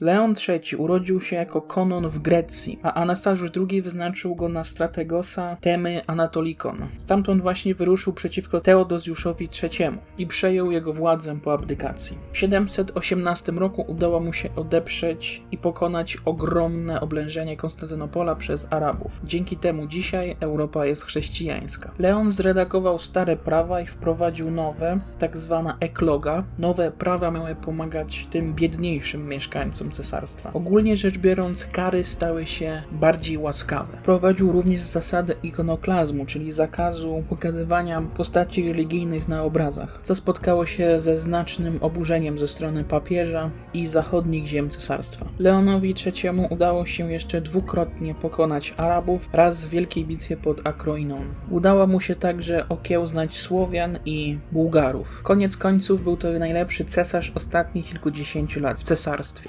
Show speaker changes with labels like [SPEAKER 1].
[SPEAKER 1] Leon III urodził się jako konon w Grecji, a Anastazjusz II wyznaczył go na strategosa Temy Anatolikon. Stamtąd właśnie wyruszył przeciwko Teodozjuszowi III i przejął jego władzę po abdykacji. W 718 roku udało mu się odeprzeć i pokonać ogromne oblężenie Konstantynopola przez Arabów. Dzięki temu dzisiaj Europa jest chrześcijańska. Leon zredagował stare prawa i wprowadził nowe, tak zwana ekloga. Nowe prawa miały pomagać tym biedniejszym mieszkańcom cesarstwa. Ogólnie rzecz biorąc, kary stały się bardziej łaskawe. Wprowadził również zasadę ikonoklazmu, czyli zakazu pokazywania postaci religijnych na obrazach, co spotkało się ze znacznym oburzeniem ze strony papieża i zachodnich ziem cesarstwa. Leonowi III udało się jeszcze dwukrotnie pokonać Arabów, raz w wielkiej bitwie pod Akroiną. Udało mu się także okiełznać Słowian i Bułgarów. Koniec końców był to najlepszy cesarz ostatnich kilkudziesięciu lat w cesarstwie.